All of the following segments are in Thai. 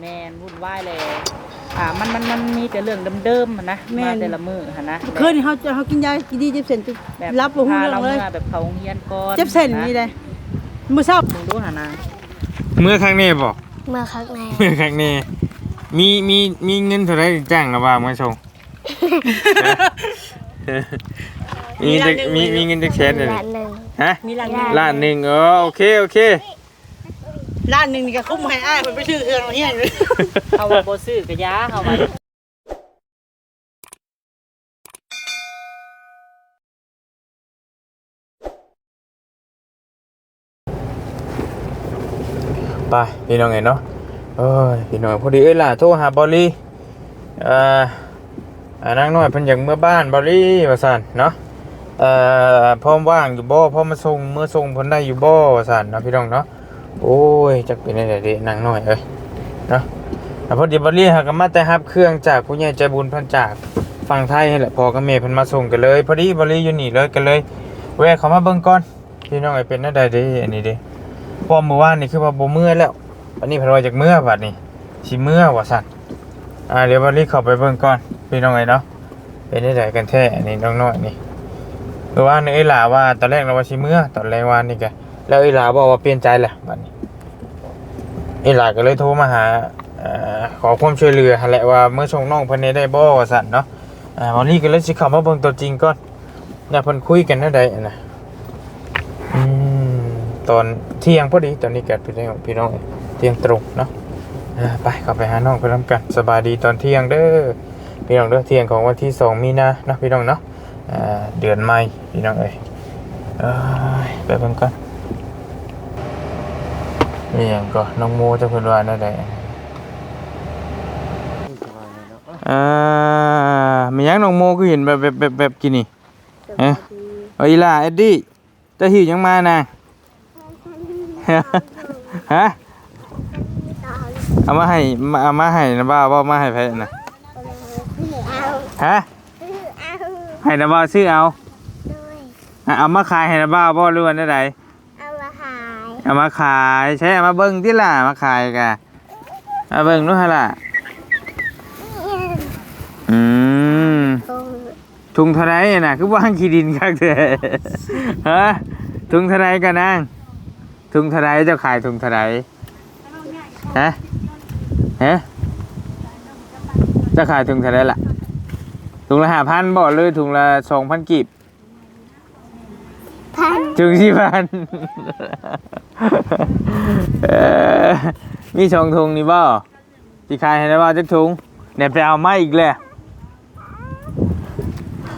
แมนวุ่นวายเลย อ่ามันมันมันมีแต่เรื่องเดิมๆอะนะแม่มาน แต่ละมือหันนะคืนนี้เขาจะเขากินยากินดีเจ็บเส้นจนแบบรับบ่ฮู้พาเรื่องเราเลยเมื่อแบบเขาโรงเรียนก่อนเจ็บเส้นนี่เลยมื้อเช้ามึงดูหันนะเมื่อครั้งนี้บ่เมื่อครั้งในเมื่อครั้งนี้มีมีมีเงินเท่าไหรจ้างหรือว่ามาส่งมีจักมีมีเงินจักแสนเลยล้านหนึ่งฮะมีร้านหนึงล้านหนึ่งเออโอเคโอเค ร้านหนึงนี่ก็คุ้มให้อ้ายเพิ่นไปซื้อเครื่องมาเฮียนเลยเขาว่าโบซื้อกระยาเขาว่าไปพี่น้องไงเนาะเอ้ยพี่น้องพอดีเอ้ยล่ะโทรหาบอลลี่อ่าอ่านางน้อยเพิ่นอยากเมื่อบ้านบอลลี่ว่าซั่นเนาะเอ่อพร้อมว่างอยู่บ่พร้อมมาส่งเมื่อส่งเพิ่นได้อยู่บ่ว่าซั่นเนาะพี่น้องเนาะ โอ้ยจักเป็นได้เด้นางน้อยเอ้ยเนาะพอดีบอลลี่หากมาแต่รับเครื่องจากผู้ใหญ่ใจบุญพิ่นจากฝั่งไทยนี่แหละพอกับแม่เพิ่นมาส่งกันเลย พอดีบอลลี่อยู่นี่เลยกันเลยแวะเขามาเบิ่งก่อนพี่น้องไอเป็นได้ใดเด้อันนี้เด้พอเมื่อวานนี่คือว่าบ่เมื่อแล้วอันนี้เพนว่าจากเมื่อบัดนี้สิเมื่อว่าสั่นอ่าเดี๋ยววันนี้เข้าไปเบิ่งก่อนพี่น้องไงเนาะเป็นได้ไดกันแท้อันนี้น้องน้อยนี่เมื่อวานนี่ไอหลาว่าตอนแรกเราว่าสิเมื่อตอนแรกวานนี่แก แล้วอ้หลาบอกว่าเปลี่ยนใจแหละบัดนี้อ้หลาก็เลยโทรมาหาอขอความช่วยเหลือแหละว่าเมื่อส่งน้องพิ่นนี่ได้บ่ว่าสั่นเนาะอ่าวันนี้ก็เลยสิเข้ามาเบิ่งตัวจริงก่อนเนี่ยเพิ่นคุยกันได้ใดนะตอนเที่ยงพอดีตอนนี้เกิดพี่น้องพี่น้องเที่ยงตรงเนาะไปกลับไปหาน้องไปทำกันสบายดีตอนเที่ยงเด้อพี่น้องเด้อเที่ยงของวันที่สองมีนาเนาะพี่น้องเนาะเดือนใหม่พี่น้องเอ้ยเอ้ยไปเบิ่งกัน นี่ยังก็น้องโมจะเพิ่นว่าแนั่นแหละอ่ามีหยังน้องโมคือเห็นแบบแบบแบบแบบกินนี่เอ๊ะเอาอีหล่าเอ็ดดี้เจะหิวยังมานะฮะเอามาให้มาเอามาให้นะบ้าว่ามาให้แพ้นะฮะให้นะบ้าซื้อเอาอะเอามาขายให้นะบ้าบ่รู้ว่าได้ไดเอามาขาย เอามาขายใช้เอามาเบิ่งที่ล่ะมาขายกะมาเบิ่งนู้นฮะล่ะอืมตรงถุงเท่าไรน่ะ คือว่างขี้ดินคักแท้ฮะถุงเท่าไรกันนางถุงเท่าไรเจ้าขายถุงเท่าไรฮะฮะจะขายถุงเท่าไรล่ะถุงละห้าพันบ่เลยถุงละสองพันกีบ พันถุงสี่พันเอ่อมีสองถุงนี่บ่ที่ขายให้ได้บ่จักถุงเนี่ยไปเอามาอีกแล้ว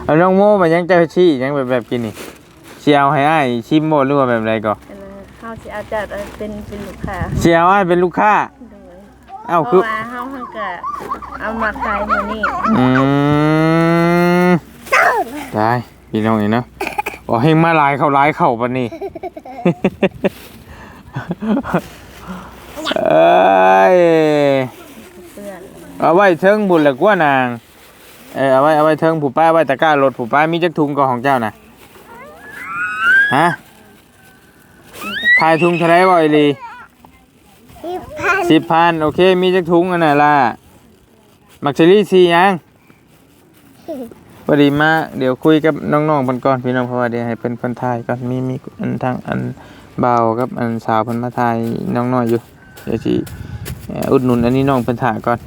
เอาน้องโม่มายังเจ้าชี้ยังแบบแบบกินนี่เชียวให้อ้ายชิมบ่หรือว่าแบบไรก็เขาสิเอาจัดเอาเป็นเป็นลูกค้าเชียวอ้ายเป็นลูกค้าโดยเอ้าเพคือราะว่าเฮาเพิ่นก็เอามาขายมื้อนี้อืมได้พี่น้องนี่เนาะ โอ้เฮงมาหลายเข้าหลายเข้าปานนี้เอ้ยเพื่อนเอาไว้เทิงบุญแหละกว่านางเออเอาไว้เอาไว้เทิงผู้ป้าไว้ตะกร้ารถผู้ป้ามีจักถุงก็ของเจ้าน่ะฮะขายถุงเท่าไหรบ่ไอหลีสิบพันสิบพันโอเค มีจักถุงอันไหนล่ะมักเชอรี่สียัง พอดีมาเดี๋ยวคุยกับน้องๆเพิ่นก่อนพี่น้องเพราะว่าเดี๋ยวให้เพิ่นเพิ่นถ่ายก่อนมีมีอันทางอันเบากับอันสาวเพิ่นมาถ่ายน้องน้อยอยู่เดี๋ยวสิเอ่ออุดหนุนอันนี้น้องเพิ่นถ่ายก่อน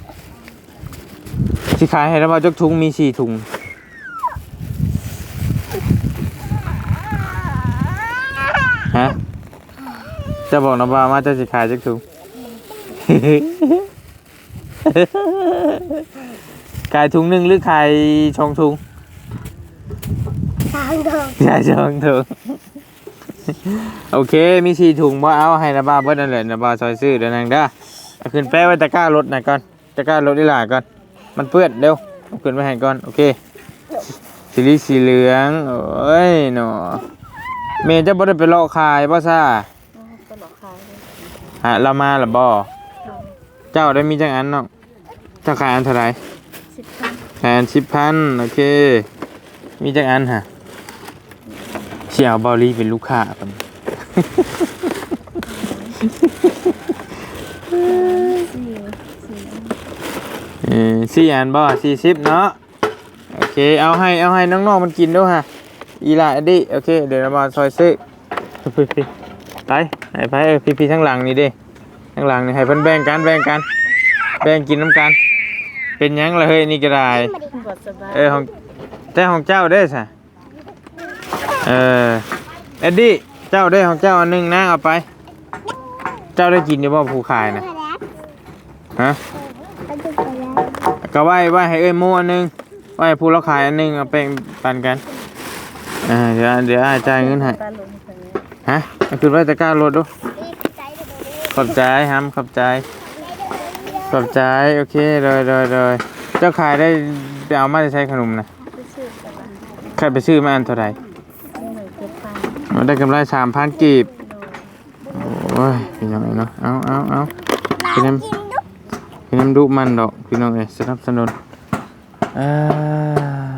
สิขายให้แล้วว่าจักถุงมีสี่ถุงฮะจะบอกน้องบ่าวมาจะสิขายจักถุงขายถุงหนึ่งหรือขายชองถุง สามดอกขายชองถุงโอเค มีสี่ถุงบ่เอาให้นะบ้าเบิดนั่นแหละนะบ้าซอยซื้อเดี๋ยวนางเด้อเอาขึ้นแป้ไว้ตะกร้ารถหน่อยก่อนตะกร้ารถอีหล่าก่อน มันเปื้อนเร็วเอาขึ้นไว้ให้ก่อนโอเคสีเหลืสีเหลืองโอ้ยหนอเมย์จะบ่ได้ไปเลาะขายบ่ซ่าก็บอกขายเลยฮะเรามาหรือบ่เจ้าได้มีจังอันเนาะเจ้าขายอันเท่าไหร่สิบพัน แทนสิบพันโอเค มีจักอันฮะเชียวบอลลี่เป็นลูกค้าปะสี่สเออสี่อันบ่สี่สิบเนาะโอเคเอาให้เอาให้น้องๆมันกินด้วยฮะอีหลาดิโอเคเดี๋ยวเรามาซอยซื้อพี่พี่ไปให้ไปเออพี่พี่ทั้งหลังนี่ดิทั้งหลังนี่ให้เพิ่นแบ่งกันแบ่งกัน แบ่งกินน้ำกัน เป็นหยังละเฮ้ยนี่ก็ได้บ่สบายเออของ แต่ของเจ้าได้สะเออเอ็ดดี้เจ้าได้ของเจ้าอันหนึงนะเอาไป เจ้าได้กินอยู่บ่ผู้ขายนะฮะไปดูไปแล้วก็ไว้ไว้ให้เอ้ยหมูอันหนึงไว้ผู้เราขายอันหนึงเอาแบ่งปันกันอ่าเดี๋ยวเดี๋ยวอาจ่ายเงินให้ตาลงทางนี้ฮะเอาขึ้นไว้ตะกร้ารถดูขอบใจฮัมขอบใจขอบใจโอเคเลยเลยเลยเจ้าขายได้ไปเอามาได้ใช้ขนมนะ ใครไปซื้อมาอันเท่าไหร่นี่หนึ่งเจ็ดพันมันได้กำไรสามพันกีบ โอ้ยพี่น้องเอ้ยเนาะ เอาเอาเอาพี่น้ำพี่น้ำดุมันดอกพี่น้องเอ้ยสนับสนุนอ่า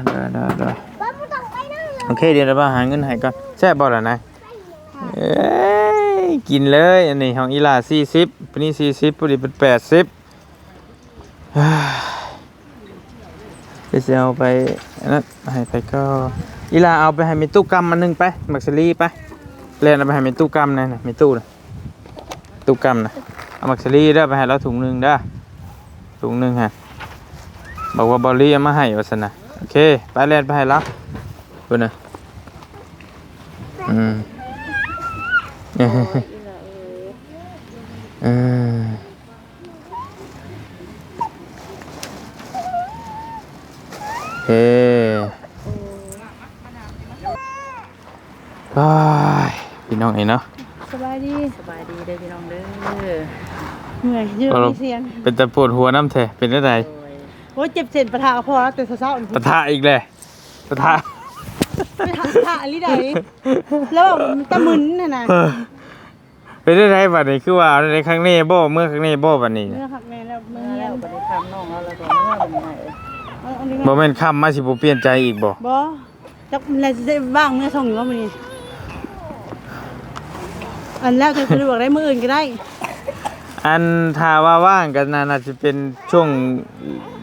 ได้ได้ได้โอเคเดี๋ยวเราไปหาเงินให้ก่อนแซ่บบ่ล่ะนายเอ้ยกินเลยอันนี้ของอีลาสี่สิบปนี้สี่สิบปุริเป็นแปดสิบ ไปเสียเอาไปอันนั้นให้ไปก็อีหลาเอาไปให้มีตู้กำมันหนึงไปมักซลีไปเล่นเอาไปให้มีตู้กำนั่นน่ะมีตู้นะตู้กำนะเอามักซลีได้อไปให้เราถุงหนึงเด้อถุงหนึงฮะบอกว่าบอลลี่เอามาให้วาสนะโอเค ไปเล่นไปให้เราดูนะอืมอืม เฮ้บายพี่น้องเองเนาะสบายดีสบายดีเด้อพี่น้องเด้อเหนื่อยยืดเอาเรามีเสียงเป็นแต่ปวดหัวน้ำแท้เป็นได้ไงโดยโอ้ยเจ็บเส้นประทาพอแล้วแต่เศร้าๆปะทะอีกเลยปะทะไปหาหาอะไรใดแล้วแบบมันตะมึนน่ะนะเป็นได้ไงบัดนี้คือว่าในครั้งนี้บ่เมื่อครั้งนี้บ่บัดนี้เมื่อหักแม่แล้วเมื่อเมื่อเงียแล้วบบ่ได้ทำน้องแล้วแล้วก็เมื่อเป็น นนี้บ่มาแม่นคำมาสิบ่เปลี่ยนใจอีกบ่บ่จักอะไรจะได้บ้างเมื่อส่งอยู่ว่ามื้อนี้อันแรกก็คือบอกได้มื้ออื่นก็ได้ อันถ้าว่าว่างก็น่าจะเป็นช่วง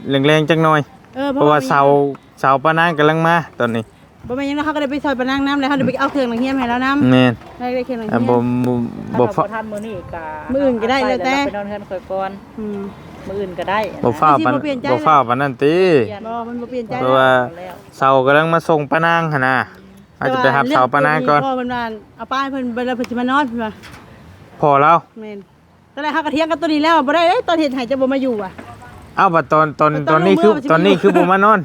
แรงๆจักหน่อยเออเพราะว่าเสาเสาปะนางกำลังมาตอนนี้บ่แม่นหยังนะเขาก็ได้ไปซอยปะนางน้ำแล้วเขาได้ไปเอาเครื่องหนังเฮียมให้แล้วน้ำแม่นได้ได้เครื่องหนังอะเฮียบ่มบ่ถ้าบ่เราฟ้าบ่ทันมื้อนี้ก็มื้ออื่นก็ได้แล้วแต่ไปนอนเฮือนข่อยก่อนอืม มื้ออื่นก็ได้บ่ฟ้าวปานบ่เปลี่ยนใจ บ่ฟ้าวปานนั้นติ บ่มันบ่เปลี่ยนใจเพราะว่า แล้วเสากำลังมาส่งปะนางหั่นน่ะอาจจะไปหับเสาปะนางก่อนพ่อเพิ่นว่าเอาป้ายเพิ่นเพิ่นเพิ่นสิมานอนเพิ่นว่าพอแล้ว แม่นตอนแรกเฮาก็เถียงกันตัวนี้แล้วบ่ได้เอ้ยตอนเฮ็ดให้จะบ่มาอยู่อะ เอ้าบัดตอนตอนตตออนนลงนี้คือมือมันจะตอนนี้มีคือบ่มานอน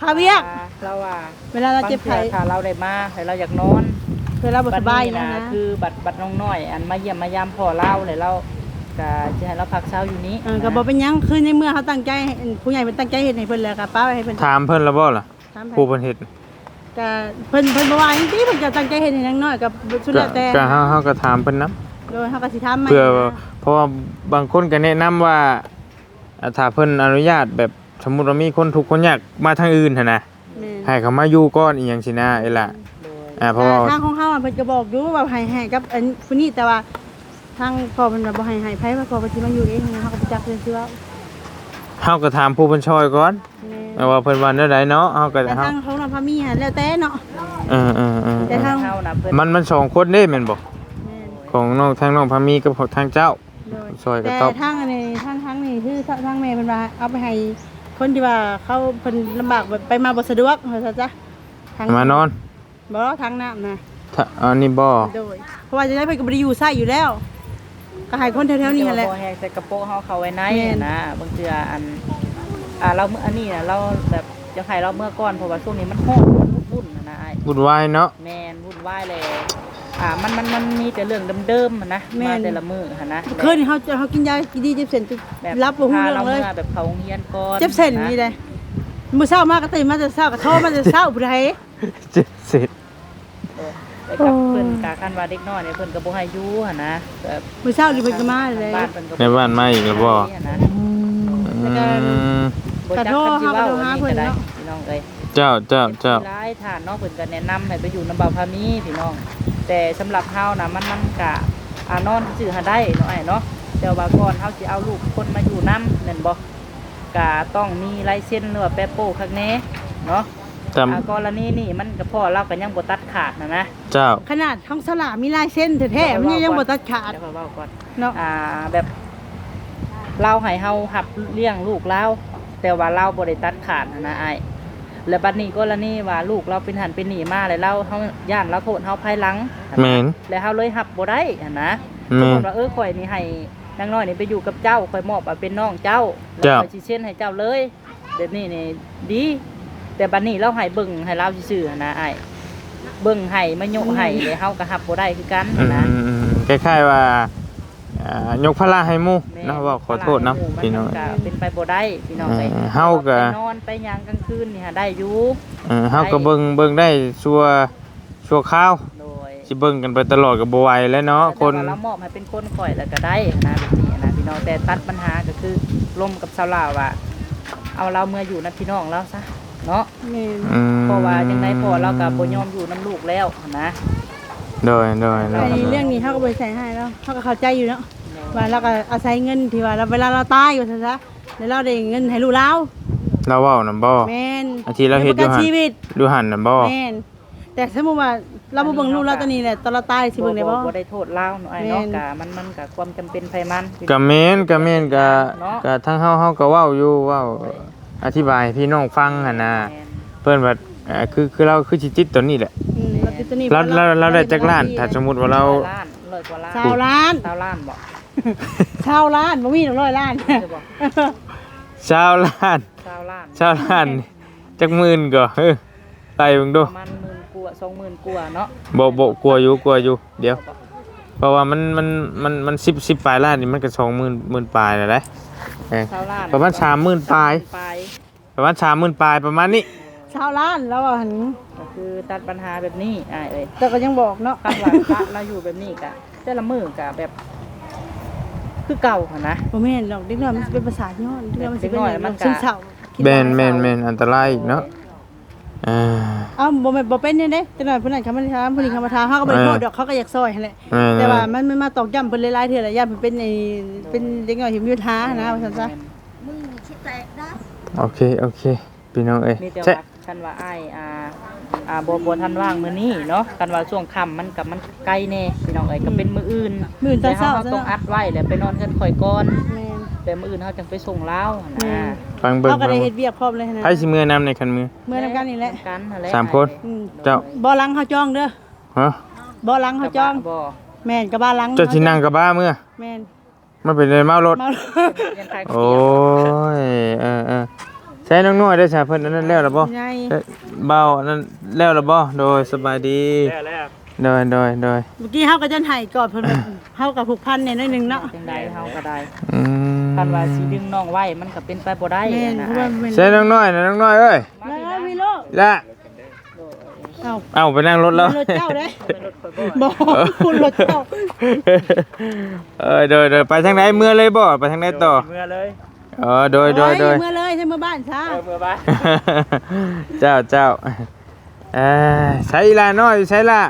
คาเวียก เราว่าเวลาเราเจ็บไข้บงทื่อถ้าเราได้มาให้เราอยากนอนเวลาบ่สบายบัดนะนี้นะ คือบัดบัดน้องน้อย อันมาเยี่ยมมายามพ่อเล่าเลยเรา ก็จะให้เราพักเช้าอยู่นี้เออก็บ่เป็นหยังคือในเมื่อเขาตั้งใจให้ผู้ใหญ่เพิ่นตั้งใจเฮ็ดให้เพิ่นแล้วก็ป้าไว้ให้เพิ่นถามเพิ่นแล้วบ่ล่ะถามผู้เพิ่นเฮ็ดก็เพิ่นเพิ่นบ่ว่าจริงๆเพิ่นจะตั้งใจเฮ็ดให้นางน้อยก็สุดก็แล้วแต่ก็เฮาเฮาก็ถามเพิ่นนํโดยเฮาก็สิถามใหม่เพื่อนะเพราะว่าบางคนก็แนะนำว่าอ่าถ้าเพิ่นอนุญาตแบบสมมุติว่ามีคนทุกข์คนยากมาทางอื่นหั่นน่ะแม่นให้เขามาอยู่ก่อนอีหยังสินะเอ้ล่ะโดยอ่าเพราะว่า ทางของเฮาอะเพิ่นก็บอกอยู่ว่าให้ให้กับอันผู้นี้แต่ว่า ทางพ่อเพิ่นว่าบ่ให้ให้ไผว่าพ่อเพิ่นสิมาอยู่เองนะเฮาก็บ่จักเรื่องชื่อว่าเฮาก็ถามผู้เพิ่นช่วยก่อนแม่ว่าเพิ่นว่าแนวใดเนาะเฮาก็แต่เฮาทางของน้องพามีหั่นแล้วแต่เนาะ เออเออเออแต่ทางเฮานะเพิ่นมันมันสองคนเด้แม่นบ่แม่นของน้องทางน้องพามีกับของทางเจ้า โดยซอยกระแต่ต๊อบ ทางอันนี้ทางทางนี่คือทางแม่เพิ่นว่าเอาไปให้คนที่ว่าเขาเพิ่นลำบากแบบไปมาบ่สะดวกว่าซะจ้ะทางมานอนบ่ทางน้ำนะ ถ้าอันนี้บ่โดยเพราะว่าจะได้เพิ่นก็บ่ได้อยู่ไสอยู่แล้ว ก็ให้คนแถวๆนี้หั่นแหละ บ่แฮกใส่กระโปรงเฮาเข้าไว้ในแม่น นะบางเทื่ออันอ่าเราเมื่ออันนี้น่ะเราแบบจะให้เราเมื่อก่อนเพราะว่าช่วงนี้มันฮ้อนมันวุ่นๆนะนะอ้ายวุ่นวายเนาะแม่นวุ่นวายเลยอ่ามันมันมันมีแต่เรื่องเดิมๆอะนะมาแต่ละมื้อหั่นนะคืนนี้เขาจะเขากินยากินดีเจ็บเส้นจนแบบรับบ่ฮู้พาเรื่องเลยมื่อแบบเขาโรงเรียนก่อนเจ็บเส้นนี่เลยมื้อเช้ามาก็ตื่นมาแต่เช้าก็โทรมาแต่เช้าผู้ใดเจ็บเสร็จ ไปกับเพิ่นกาคันว่าเด็กน้อยเนี่ยเพิ่นก็บ่ให้อยู่หั่นนะแบบมื้อเช้านี่เพิ่นก็มาเลย บ้านเพิ่นก็ในบ้านมาอีกแล้วบ่หั่นนะแล้วก็ อืมบ่จักกระโดดคำสิเว้าหาอันเพิ่นี้นก็ได้เนาะพี่น้องเอ้ย เจ้าเจ้าเจ้า หลายฐานเนาะเพิ่นก็แนะนำให้ไปอยู่นำบ่าวพามีพี่น้อง แต่สำหรับเฮานะมันมันก็อ่านอนซื่อหาได้เนาะไอ้เนาะแต่ว่าก่อนเฮาสิเอาลูกคนมาอยู่นำแม่นบ่ก็ต้องมีลายเซ็นหรือว่าแปะโป้ข้างในเนาะ จอ่ากรณีนี่มันก็พ่อเราก็ยังบ่ตัดขาดนะนะำเจ้า ขนาดท้องสลามีลายเส้นแท้ๆมันยังบ่ตัดขาดเดี๋ยวค่อยเว้าก่อนเนาะอ่าแบบเราให้เฮาหับเลี้ยงลูกเราแต่ว่าเราบ่ได้ตัดขาดนะนะอ้ายแล้วบัดนี้กรณีว่าลูกเราเป็นหันเป็นหนีมาแล้วเราเฮาย่านเราโทษเฮาภายหลัง แม่นแล้วเฮาเลยหับบ่ได้หันนะสมแม่มน ติว่าเออข่อยนี่ให้นางน้อยนี่ไปอยู่กับเจ้าข่อยมอบเอาเป็นน้องเจ้าแล้วเจ้าข่อยสิเช่นให้เจ้าเลยแบบนี้นี่ดี แต่บัดนี้เราให้เบิ่งให้เราซื่อๆหั้นนะอ้ายเบิ่งให้มาโยกให้แล้วเฮาก็หับบ่ได้คือกันอืหั้นนะมคล้ายๆว่าอ่ายกพระให้หมู่แม่นะว่าขอโทษนะหมู่มัพี่น้องก็เป็นไปบ่ได้พี่น้องเอ้ยเออเฮาก็ ไปนอนไปหยังกลางคืนนี่หาได้อยู่เออเฮาก็เบิ่งเบิ่งได้ชั่วชั่วคราวโดย สิเบิ่งกันไปตลอดก็บ่ไหวแล้วเนาะคน แต่ว่าเรามอบให้เป็นคนข่อยแล้วก็ได้นะแบบนี้นะพี่น้องแต่ตัดปัญหาก็คือลมกับสาวลาวว่าเอาเราเมื่ออยู่นะพี่น้องแล้วซะ เนาะแม่นอืมเพราะว่าจังไดพอเราก็บ่ยอมอยู่น้ำลูกแล้วนะ โดยโดยโดไอ้ยเรื่องนี้เขาก็บ่ใส่ให้แล้วเขาก็เข้าใจอยู่เนาะว่าเราก็อาศัยเงินที่ว่าเราเวลาเราตายอยู่ซะซะแล้วเราได้เงินให้ลูกเราเราเว้านำบ่ แม่นอันที่เราเฮ็ดอยู่ประกันหั่น ชีวิตดูหันน่ะบ่ แม่นแต่สมมุติว่าเราบ่เบิ่งลูกเราตัวนี้แหละตอนเราตายสิเบิ่งได้บ่ บ่ได้โทษเราเนาะไอ้เนาะแม่น กะมันมันกะความจำเป็นไผมันก็แม่นก็แม่นก็เนาะก็ทั้งเฮาเฮาก็เว้าอยู่เว้า อธิบายให้พี่น้องฟังหั่นน่ะแม่นเพิ่นว่าเอ่อคือคือเราคือสิติดตัวนี้แหละ อืมเราติดตัวนี้เราเราเราได้จักล้าน ถ้าสมมุติว่าเราล้านร้อยกว่าล้านชาวล้านชาวล้านบ่ชาวล้านบ่มีหนึ่งร้อยล้านใช่บ่ชาวล้าน ชาวล้านชาวล้านจักหมื่นก็เออไล่เบิ่งดูประมาณหมื่นกว่าสองหมื่นกว่าเนาะบ่บ่กลัวอยู่กลัวอยู่ เดี๋ยว เพราะว่ามันมันมันมัน10 10ปลายล้านนี่มันก็20,000 10,000ปลายแล้วได้ เออชาวล้านประมาณ30,000ปลาย ปลายประมาณ30,000ปลายประมาณนี้ ชาวล้านแล้วอะหันก็คือตัดปัญหาแบบนี้อ่าเอ้ยแต่ก็ยังบอกเนาะคันว่าพระเราอยู่แบบนี้กะแต่ละมือกะแบบ คือเก่าหั่นนะ บ่แม่นดอกเด็กน้อยมันสิเป็นภาษาทย้อนเด็กน้อยมันสิเป็นเด็กน้อยมันก็ซึมเศร้า แม่นแม่นแม่นอันตรายอีกเนาะ อ่า เอ้าบ่แม่นบ่เป็นเนี่ยเด้เด็กน้อยผู้นั้นเขามาถามผู้นี้เขามาถามเขาก็บ่ได้โทษดอกเขาก็อยากซอยหั่นแหละแม่นแต่ว่ามันมันมาตอกย้ำเพิ่นหลายๆเทื่อแล้วย้ำเพิ่นเป็นไอ้เป็นเด็กน้อยที่มีปัญหานะว่าซั่นซะมึงคิดแตกนะโอเค โอเค พี่น้องเอ้ยมีแต่ใช่ว่าคันว่าอ้ายอ่าอ่าบ่บ่ทันว่างมื้อนี้เนาะคันว่าช่วงค่ำมันกับมันไกลแน่พี่น้องเอ้ยก็เป็นมื้ออื่นมื้ออื่นตอนเช้าแต่ซะเฮาต้องเนาะอัดไว้แล้วไปนอนเฮือนข่อยก่อนแม่น แต่มื้ออื่นเฮาจังไปส่งลาวหั่นแม่นะนฟังเบิ่งเขาก็ฟังได้เบิ่เฮ็งดเวียกพร้อมเลยหั่นไผนะสิมือนำในคันมือ เมื่อนำกันนี่แหละกันนั่นแหละสามคน อืมเจ้าบ่หลังเขาจองเด้อฮะบ่หลังเขาจอง บ่แม่นกับบ้านหลังเจ้าที่นั่งกับบ้าเมื่อแม่นมันเป็นเลยเมารถ เมายังทายโอ้ยเออเออใช้น้องน้อยได้อสาเพิ่นอันนั้นแล้วล่ะบ่ไงเอ้ยเบาอันนั้นแล้วล่ะบ่โดยสบายดีโดยโดยโดยเมื่อกี้เฮาก็จนให้กอดเพิ่นแบบเฮากับผูกพันเนี่ยน้อยหนึงเนาะจังไดเฮาก็ได้อืม คันว่าสิดึงน้องไว้มันก็เป็นไปบ่ได้แม่นนะเพราะว่ามันใช้น้องน้อยนะน้องน้อยเอ้ยแล้ววิโลละเอ้าเอาไปนั่งรถแล้วรถเจ้าเด้เป็นรถข่อยบ่บ่คุณรถเจ้าเออโดยโดยไปทางไหนเมื่อเลยบ่ไปทางไหนต่อเมื่อเลยเออโดยโดยโดย เมื่อเลยใช่เมื่อบ้านซะเออเมื่อบ้านเจ้าเจ้าเออใช้ละน้อยใช้ละ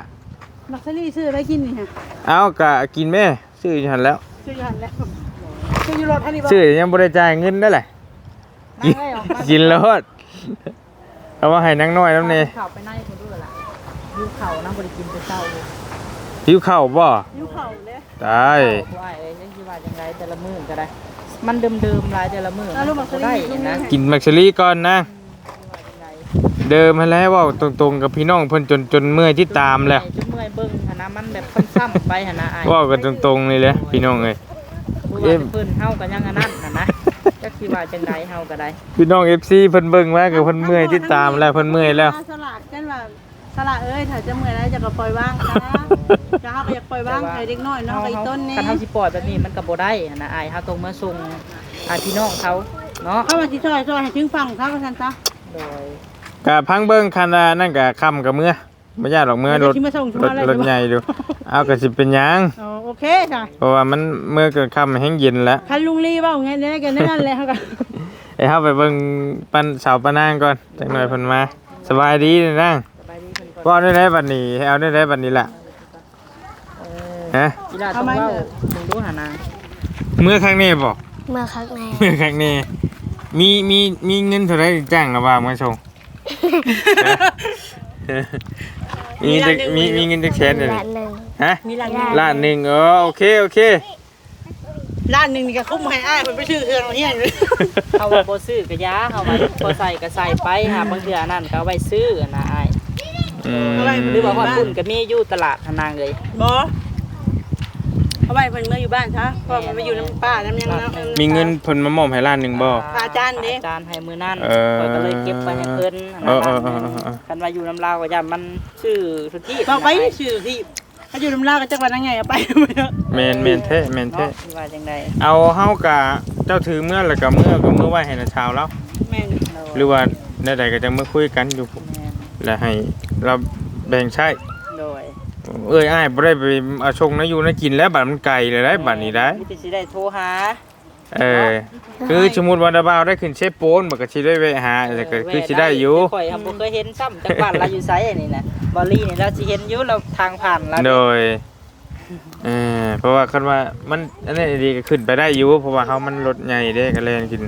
มักซะลี่ซื้ออะไรกินนี่ฮะเอากะกินแม่ซื้ออยู่หันแล้ว ซื้ออยู่หั่นแหล้ว ซื้ออยู่รถอันนี้บ่ซื้อยังบริจ่ายเงินได้แหละนั่งได้ออกมากินแล้วเอามาให้นังน้อยน้ำเนยข่าวไปในคนด้วยล่ะยูเข่านั่งบริกินไปเศร้าอยู่หิวข้าวบ่อยู่เขาเด้ได้ว่าเอ้ยยังคิดว่าจังไรแต่ละมื้อก็ได้ มันเดิมๆหลายแต่ละมื้อเอาลูกมักซะได้ลี่นะกินแมกซลี่ก่อนนะ เดิมมาแล้วเว่าตรงๆกับพี่น้องเพิ่นจนจนเมื่อยที่ตามแล้วจนเมื่อยเบิ่งหนนะมันแบบซ้ำๆไปหนนะอ้ายเว่ากันตรงๆเลยแหละพี่น้องเอ้ย ผู้ว่าเพิ่นเฮากันยังอันนั้นน่ะนะจักสิว่าจังไดเฮาก็ได้พี่น้อง FC เพิ่นเบิ่งมาก็เพิ่นเมื่อยที่ตามแล้วเพิ่นเมื่อยแล้ว สลัดกันว่าสลัดเอ้ยถ้าจะเมื่อยแล้วจะก็ปล่อยว่างซะจะเฮาก็อยากปล่อยว่างให้เด็กน้อยเนาะกับอีต้นนี่คันเฮาสิปล่อยแบบนี้มันก็บ่ได้หั้นนะอ้ายเฮาต้องมาส่งอ้ายพี่น้องเขาเนาะเข้ามาสิซอยซอยให้ถึงฝั่งเขาก็ซั่นซะโดย กะพังเบิ่งคันว่านั่นกะค่ำกับเมื่อ บ่ยากหรอกเมื่อรถดี๋ยวสิมาส่งถึงรถมาเลยรถใหญ่ดู เอาก็สิเป็นหยังอ๋อโอเคจ้ะเพราะว่ามันเมื่อเกิดค่ำแห้งเย็นแล้วคันลุงลีเว้าไงเนี่ยกันนั่นแหละเฮาก็ไอ้เฮาไปเบิ่งปันเสาปะนางก่อนจักหน่อยเพิ่นมา สบายดีเด้อนางสบายดีเพิ่นก่อนว่าได้ได้บัดนี้ให้เอาได้ได้บัดนี้ล่ะเออฮะกีฬาต้องเว้ามึงดูหานางเมื่อครั้งนี้บ่เมื่อครั้งในเมื่อครั้งนี้มีมีมีเงินเท่าไหรจ้างระบามาชง มีจักมีมีเงินจักแสนเลยล้านหนึ่ง ฮะมีร้านหนึงล้านหนึ่งเออโอเคโอเค ร้านหนึงนี่ก็คุ้มให้อ้ายเพิ่นไปซื้อเครื่องเอาเฮียนเลยเฮาว่าบ่ซื้อก็ยาเฮาว่าบ่ใส่ก็ใส่ไปหาบางเทื่อนั่นก็เอาไว้ซื้อนะอ้ายอืมหรือว่าฮอดพุ่นก็มีอยู่ตลาดทนางเลยบ่ เอาไว้เพิ่นเมื่ออยู่บ้านซะเพราะมันไปอยู่น้ำป้าน้ำยังน้ำมีเงินเพิ่นมามอบให้ล้านหนึ่งบ่อาจารย์เด้อาจารย์ให้มื้อนั้นเออข้อยก็เลยเก็บไว้ให้เพิ่นเออเออเออเออ คันว่าอยู่น้ำลาวก็ย่ามันชื่อสุที่บอกไปชื่อที่ถ้าอยู่น้ำลาวก็จักวันนั้นไงเอาไปบ่เนาะแม่นแม่นแท้แม่นแท้เนาะว่าจังได๋เอาเฮากะเจ้าถือเมื่อแล้วก็เมื่อก็เมื่อไว้ให้นาชาวแล้ว แม่นหรือว่าได้ใดก็จะมาคุยกันอยู่พุ่นแล้วให้เราแบ่งใช้โดย เอ้ยอ้ายบ่ได้ไปเอาชงนะอยู่นะกินแล้วบัดมันไกลเลยได้บัดนี้ได้มีแต่สิได้โทรหา เออ คือสมมุติว่าดาบ่าวได้ขึ้นเชฟโปนมันก็สิได้แวะหาแต่ก็คือสิได้อยู่ ข่อยทำบ่เคยเห็นซ้ำจักบ้านเราอยู่ไสอันนี้น่ะบอลลี่นี่เราสิเห็นอยู่เราทางผ่านแล้วโดยเออเพราะว่าคันว่ามันอันนี้ดีก็ขึ้นไปได้อยู่เพราะว่าเฮามันรถใหญ่เด้ก็เลยกิน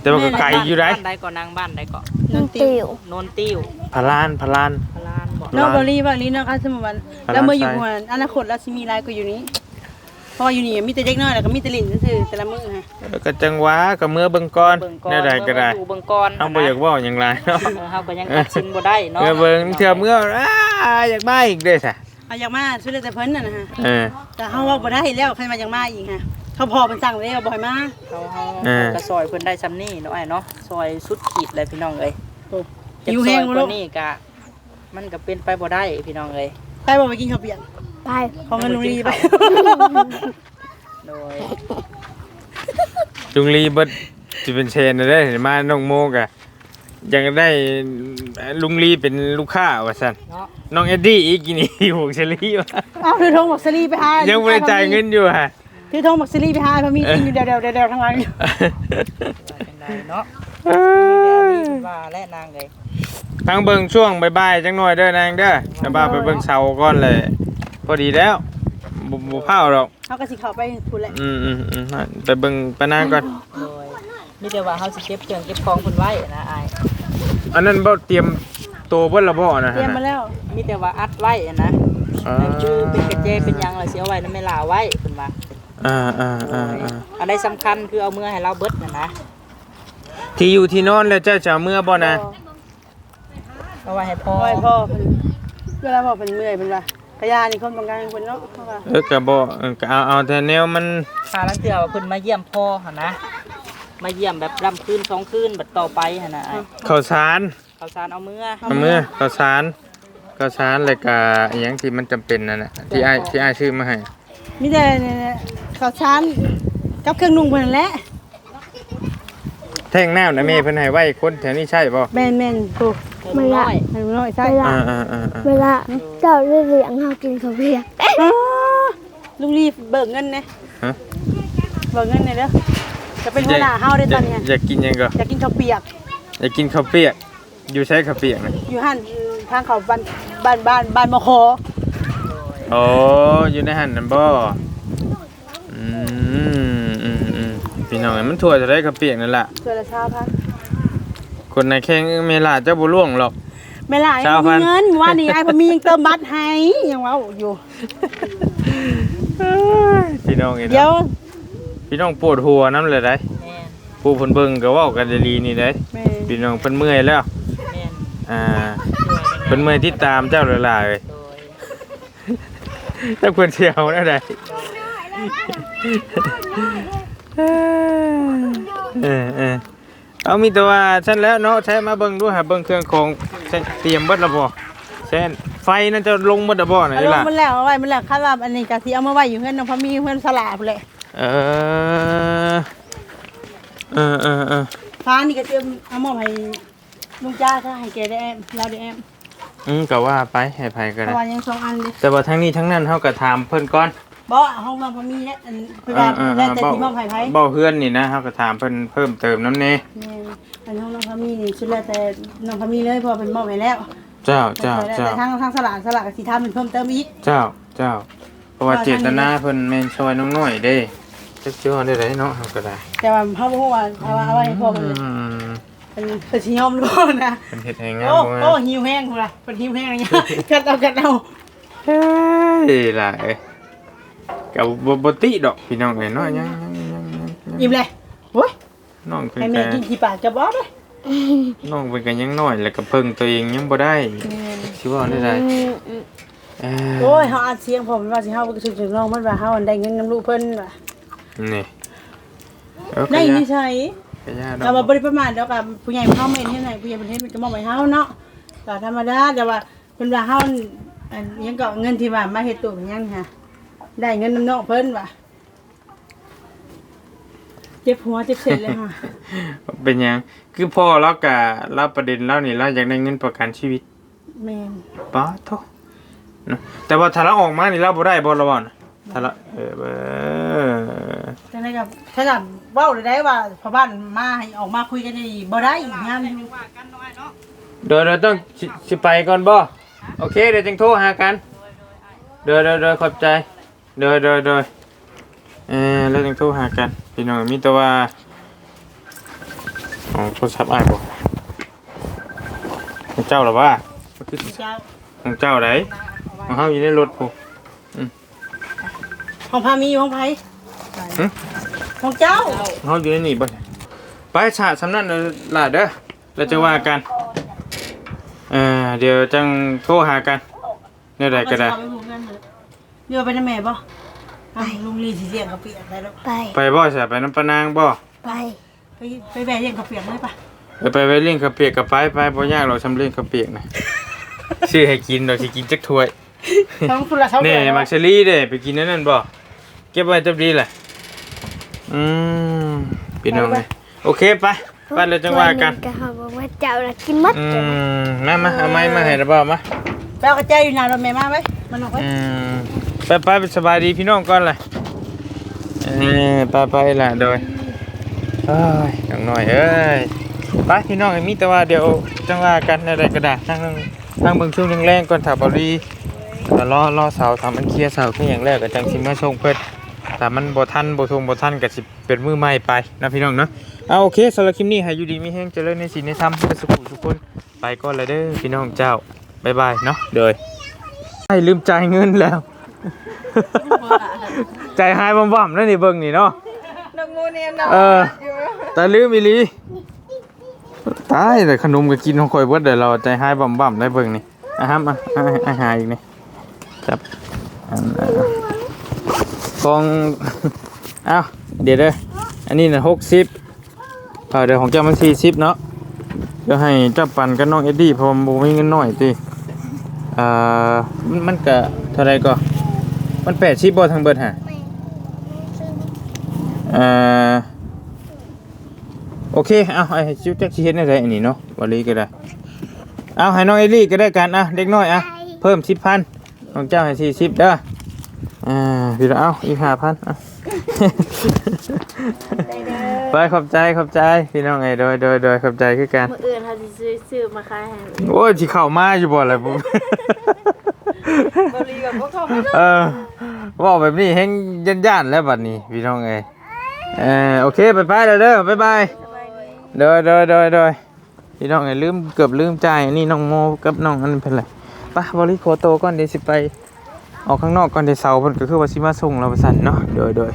แต่ว่าก็ไกลอยู่ได้บ้านใดก่อนนางบ้านใดก่อนนนติติวโนนติ้วพลานพลานพลานบ่ นอกบรีบางนี้เนาะคันสมมุติว่าพลาดแล้วเมื่ออยู่ไปหัวอนาคตแล้วสิมีหลายกว่าอยู่นี้เพราะว่าอยู่นี่มีแต่เด็กน้อยแล้วก็มีแต่ลิ้นซื่อๆแต่ละมื้อฮะแล้วก็จังหวะก็เมื่อเบิ่งก่อนเบิ่งก่อนได้ใดก็ได้เบิ่งก่อนเฮาบ่อยากเว้าหยังหลายเนาะเออเฮาก็ยังตัดสินบ่ได้เนาะเออเบิ่งเทื่อเมื่ออ้าอยากมาอีกเด้อซะเอาอยากมาช่วยเหลือแต่เพิ่นน่ะนะฮะเออแต่เฮาว่าบ่ได้แล้วใครมาอยากมาอีกฮะเขาพอเพิ่นสั่งแล้วบ่ให้มาเขาเฮาเออก็ซอยเพิ่นได้ซำนี้เนาะไอ้เนาะซอยสุดขีดเลยพี่น้องเอ้ยโอ้จะอยู่ซแห้อยงบ่กลูว่ากนี้ก็ มันก็เป็นไปบ่ได้พี่น้องเอ้ยไปบ่ไปกินข้าวเปียกไปของเงินลุงลีไปโดยลุงลีเบิดสิเป็นเชนได้เห็นมาน้องโมกะยังได้ลุงลีเป็นลูกค้าว่าซั่นเนาะน้องเอ็ดดี้อีกกินนี่หกเชลีว่ะอ้าวถือธงบักซลีไปหายัยังบ่ได้จ่ายเงินอยู่ฮะถือธงบักซลีไปหาเพราะมีกินอยู่เดี๋ยวๆเดี๋ยวๆทั้งวันอยู่ว่าจังได เนาะว่าและนางเอ้ยทางเบิ่งช่วงบ่ายๆจังหน่อยเด้อนางเด้อแล้วบ้าไปเบิ่งเสาก่อนเลย พอดีแล้วบ่บ่พาวหรอกเฮาก็สิเข้าไปพูดแหละอืมอืมอืมไปเบิ่งปานางก่อน โดยมีแต่ว่าเฮาสิเก็บเครื่องเก็บของเพิ่นไว้นะอายอันนั้นบ่เตรียมตัวเบิ่นละบ่นะเตรียมมาแล้วมีแต่ว่าอัดไว้อะนะอ่านั่นคือเป็นกระเจเป็นหยังล่ะสิเอาไว้นำไม่ลาไว้เพิ่นว่าอ่าอ่าอ่าอ่าอันใดสำคัญคือเอามือให้เราเบิดน่ะนะ ที่อยู่ที่นอนแล้วเจ้าจะเอาเมื่อบ่นะเอาไว้ให้พ่อโอ้ยพ่อเพิ่นเวลาพ่อเพิ่นเมื่อยเพิ่นว่ากะยานี่คนบางกลางเพิ่นเนาะเพราะว่าเออก็บ่เออก็เอาเอาแต่แนวมันพาลังเทื่อว่าเพิ่นมาเยี่ยมพ่อหั่นนะ มาเยี่ยมแบบรำคืนสองคืนบัดต่อไปหั่นน่ะอ้ายข้าวสารข้าวสารเอามือเอาเมื่อข้าวสารข้าวสารแล้วก็อีหยังที่มันจำเป็นนั่นน่ะที่อ้ายที่อ้ายซื้อมาให้มีแต่เนี่ยๆข้าวสารกับเครื่องนุ่งเพิ่นนั่นแหละแท่งน้ำนะแม่เพิ่นให้ไว้คนแถวนี้ใช่บ่แม่นๆโอ้ไม่น้อยให้น้อยใช่เวลาอ่าอ่าอ่าอ่าเวลาเจ้าเลี้ยงเฮากินข้าวเปียกอ้าลุงรีบเบิกเงินนะฮะเบิกเงินหน่อยเด้อจะเป็นหัวหน้าเฮาได้ตอนเนี้ยอยากกินหยังก็อยากกินข้าวเปียกอยากกินข้าวเปียก อยู่ใช้ข้าวเปียกนะอยู่หันทางเขาบ้านบ้านบ้านบ้านมะคอโอ้อยู่ในหั่นนั่นบ่อืมอืมอืม พี่น้องมันทั่วจะได้ข้าวเปียกนั่นล่ะเพื่อละชาวพันคนในแข้งเมลาเจ้าบ่ล่วงหรอกไม่ล่ะชาวพัมีนเงินว่านี่ไอ้พอมียังเติมบัตรให้ยังเว้าอยู่พี่น้องเห็นเดี๋ยวพี่น้องปวดหัวน้ำเลยได้แม่นผู้เพิ่นเบิ่งก็เว้ากันดีๆนี่ได้แม่พี่น้องเพิ่นเมื่อยแล้วแม่นอ่าเพิ่นเมื่อยที่ตามเจ้าหลายๆเลยโดยถ้าเพิ่นเที่ยวนั่นได้ เออเออเอามีแต่ว่าฉันแล้วเนาะใช้มาเบิ่งดูหาเบิ่งเครื่องของใช้เตรียมเบิดแล้วบ่ใช่ไฟนั่นจะลงเบิดแล้วบ่น่ะเอานี่ลงล่ะมันแล้วเอาไว้มันแล้วคาดว่าอันนี้กะสิเอามาไว้อยู่เฮือนน้องพอมีเฮือนสลาพุ่นแหละเออเออเออเออฟ้านี่ก็เตรียมเอามอบให้ลุงจ้าถ้าให้แกได้แอมเราได้แอมอืมก็ว่าไปให้ไผก็เพได้ราะว่ายังสองอันเลยแต่ว่าทั้งนี้ทั้งนั้นเฮาก็ถามเพิ่นก่อน บ่ห้องน้องพอมีแล้วอันเพิ่นว่าแล้วแต่สิมอบให้ไผบ่เฮือนนี่นะเฮาก็ถามเพิ่นเพิ่มเติมน้ำแน่แม่นอันห้องน้องพามีนี่ชุดแรกแต่น้องพามีเลยเพราะว่าเป็นมอบให้แล้วเจ้าเจ้าแต่เจ้าทางทางสลากสลากก็สิทำเป็นเพิ่มเติมอีกเจ้าเจ้าเพราะว่าเจตนาเพิ่นแม่นช่วยน้องน้อยเด้จะเชื่อได้ไรเนาะเฮาก็ได้แต่ว่าเฮาบ่ฮู้ว่าเอาว่าเอาไว้ให้พ่อมันอืมเป็นเป็นสิยอมรู้นะเป็นเฮ็ดให้งามโอ้บ่โอ้งามหิวแห้งพุ่นล่ะเป็นหิวแห้งอะไรเงี้ยกัดเอากัดเอาเฮ้ยล่ะเอ้ย ก็บ่บ่ติดอกพี่น้องเอ้ยเนาะยังยังยังยังอิ่มเลยโอ้ยน้องเพิ่นให้แม่ก็กินขี้ปากจะบ่เด้อน้องเพิ่นก็ยังน้อยแล้วก็เพิ่งตัวเองยังบ่ได้สิว่าได้ไดเอ้โอ้ยเฮาอัดเสียงผมว่าสิเฮาไปถึงถึงน้องมันว่าเฮาได้เงินน้ำลูกเพิ่นว่ะนี่เออได้ก็นิยาสัยก็ยาดเราอกบ่ได้ประมาทเดี๋ยวกับผู้ใหญ่เฮาไม่เห็นไหนผู้ใหญ่ประเทศมันก็มองไปเฮาเนาะก็ธรรมดาแต่ว่าเพิ่นว่าเฮาอันยังก็เงินที่ว่ามาเฮ็ดตู้เป็นหยังค่ะ ได้เงินน้ำน้องเพิ่นว่ะเจ็บหัวเจ็บเส้นเลยค่ะ เป็นหยัง คือพ่อเราก็รับประเด็นแล้วนี่เราอยากได้เงินประกันชีวิตแม่นป้าโทเนาะแต่ว่าถ้าเราออกมานี่เราบ่ได้บ่ละบ่นะถ้าเราเออเออจังได๋ก็ถ้าจะเว้าได้ว่าพ่อบ้านมาให้ออกมาคุยกันได้บ่ได้อีกงานอยู่ เดี๋ยวเราต้องสิสิไปก่อนบ่โอเคเดี๋ยวจังโทรหากัน เดี๋ยวเดี๋ยวเดี๋ยวขอบใจ เดี๋ยวเดี๋ยวเดี๋ยวเออแล้วจังโทรหากันพี่น้องมีแต่ว่าอ๋อโทรศัพท์อ้ายบ่ของเจ้าหรอวะเจ้าของเจ้าไหนของเฮาอยู่ในรถพูของพามีอยู่ของไผหึของเจ้าของเฮาอยู่ในนี่บ่ไปฉาสำนักนั่นล่ะเด้อแล้วจะว่ากันเออเดี๋ยวจังโทรหากันเนี่ยใดก็ได้ เดี๋ยวไปนำแม่บ่ไปลุงลีสิเสียงกระเปียกได้แล้วไป ไปบ่ใช่ไปน้ำปะนางบ่ไป ไปไปแบะเสียงกระเปียกเลยปะเออไปไปเลี้ยงข้าวเปียกกับไปไปบ่ยากหรอกสำเลี้ยงข้าวเปียกนะซื้อให้กินดอกสิกินจักถ้วยท้องคุณละเท่านี่ไหร่มักเชอรี่เด้ไปกินนั่นนั่นบ่เก็บไว้จับดีแหละอืมพี่น้องเลยโอเคไปไปแล้วจังว่ากันก็เขาบอกว่าเจ้าน่ะกินหมัดอืมมามาเอาไม้มาให้ระบ่มาไปเอากระเจายอยู่นานรถแม่มาไว้มันออกไว้อืม ไปไปไปสบายดีพี่น้องก่อนเลยเออไปไปล่ะโดยเอ้ยอย่างน้อยเอ้ยไปพี่น้องมีแต่ว่าเดี๋ยวจังว่ากันอะไรก็ได้นั่งนั่งเบิ่งช่วงแรงๆก่อนถ้าบ่รีก็รอรอเสาทำมันเคลียร์เสาขึ้นอย่างแรกก็จังสิมาส่งเพิ่นแต่มันบ่ทันบ่ทงบ่ทันก็สิเป็นมือใหม่ไปนะพี่น้องเนาะเอาโอเคสำหรับคลิปนี้ให้อยู่ดีมีแฮงเจริญในศีลในธรรมสุขสุขคนไปก่อนเลยเด้อพี่น้องเจ้าบ๊ายบายเนาะเดยให้ลืมจ่ายเงินแล้ว ใจหายบ่มๆนั่นนี่เบิ่งนี่เนาะนกงูเนี่ยนะเออแต่ลืมอีหลีตายแต่ขนมก็กินของข่อยเบิดเดี๋ยวเราใจหายบ่มๆได้เบิ่งนี่อะครับอะอะอาหารอีกนี่จับอันนั้นกองเอ้าเดี๋ยวเด้ออันนี้น่ะ60เออเดี๋ยวของเจ้ามัน40เนาะเดี๋ยวให้เจ้าปั่นกับน้องเอ็ดดี้เพราะว่าบ่มีเงินน้อยติเอ่อมันมันก็เท่าไหร่ก็ มันแปดชิปบอทางเบิดฮะเอ่อโอเคเอาไอ้ชิวจักชิเฮ็ดได้ไรอันนี้เนาะวอลลีก็ได้เอาให้น้องเอลี่ก็ได้กันอะเด็กน้อยอะเพิ่มสิบพันของเจ้าให้สี่สิบเด้ออ่าพี่ละเอาอีกห้าพันอะไปขอบใจขอบใจพี่น้องไงโดยโดยโดยขอบใจคือกันมื้ออื่นเขาสิซื้อซื้อมาขายให้โอ้ยที่เข้ามาอยู่บ่อะไรผมบริกับพวกเขาไม่เออ ว่าแบบนี้แห้งยันย่านๆแล้วบัดนี้พี่น้องเอ้ยเออโอเคไปไปเด้อเด้อบ๊ายบายเด้อเด้อเด้อเด้อพี่น้องเอ้ยลืมเกือบลืมจ่ายอันนี่น้องโมกับน้องอันนั้นเป็นไรไปบริโคโตก่อนเดี๋ยวสิไปออกข้างนอกก่อนเดี๋ยวเสาร์เพิ่นก็คือว่าสิมาส่งเราไปสั่นเนาะเด้อเด้อ